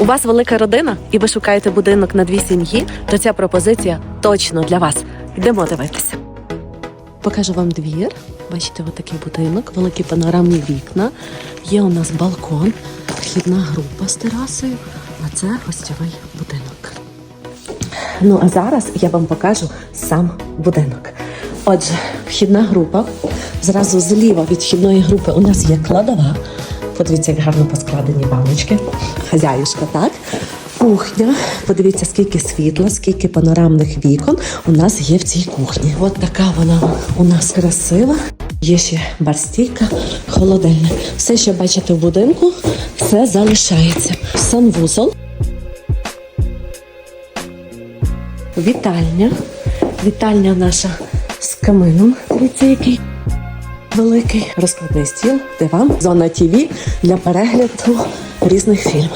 У вас велика родина, і ви шукаєте будинок на дві сім'ї, то ця пропозиція точно для вас. Йдемо дивитися. Покажу вам двір. Бачите, отакий будинок, великі панорамні вікна. Є у нас балкон, вхідна група з терасою, а це гостьовий будинок. Ну а зараз я вам покажу сам будинок. Отже, вхідна група. Зразу зліва від вхідної групи у нас є кладова. Подивіться, як гарно поскладені баночки. Хазяюшка, так? Кухня. Подивіться, скільки світла, скільки панорамних вікон у нас є в цій кухні. От така вона у нас красива. Є ще барстійка, холодильник. Все, що бачите в будинку, все залишається. Санвузол. Вітальня. Вітальня наша з камином. Дивіться, який великий розкладний стіл, диван, зона ТВ для перегляду різних фільмів.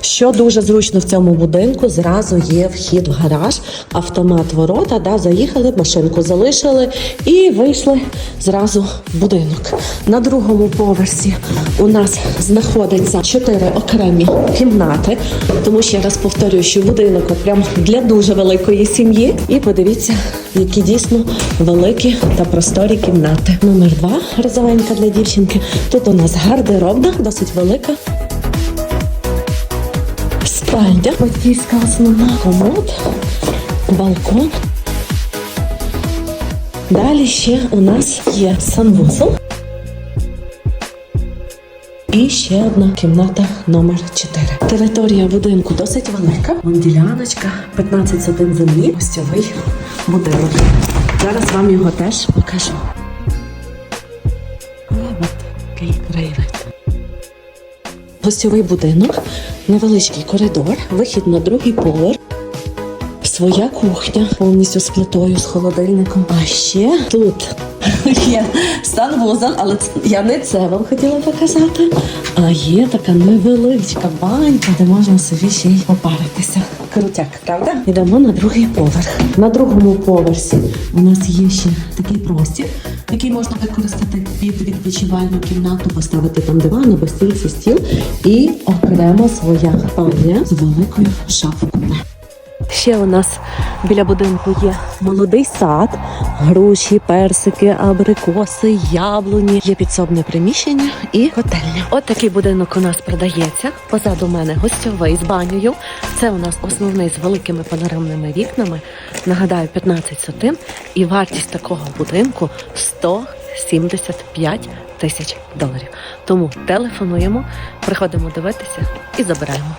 Що дуже зручно в цьому будинку, зразу є вхід в гараж, автомат ворота, да, заїхали, машинку залишили і вийшли зразу в будинок. На другому поверсі у нас знаходиться чотири окремі кімнати, тому ще раз повторюю, що будинок прям для дуже великої сім'ї. І подивіться, які дійсно великі та просторі кімнати. Номер два розовенька для дівчинки. Тут у нас гардеробна, досить велика. Спальня, батьківська основна, комод, балкон. Далі ще у нас є санвузол. І ще одна кімната номер 4. Територія будинку досить велика. Вон діляночка, 15 сотин землі, гостьовий будинок. Зараз вам його теж покажу. От такий краєвид. Гостьовий будинок, невеличкий коридор, вихід на другий поверх. Своя кухня повністю з плитою, з холодильником. А ще тут є санвузол, але я не це вам хотіла показати. А є така невеличка банька, де можна собі ще й попаритися. Крутяк, правда? Йдемо на другий поверх. На другому поверсі у нас є ще такий простір, який можна використати під відпочивальну кімнату, поставити там диван, або стільці, стіл і окремо своя спальня з великою шафою. Ще у нас біля будинку є молодий сад, груші, персики, абрикоси, яблуні. Є підсобне приміщення і котельня. От такий будинок у нас продається. Позаду мене гостьовий з банею. Це у нас основний з великими панорамними вікнами. Нагадаю, 15 сотин. І вартість такого будинку 175 тисяч доларів. Тому телефонуємо, приходимо дивитися і забираємо.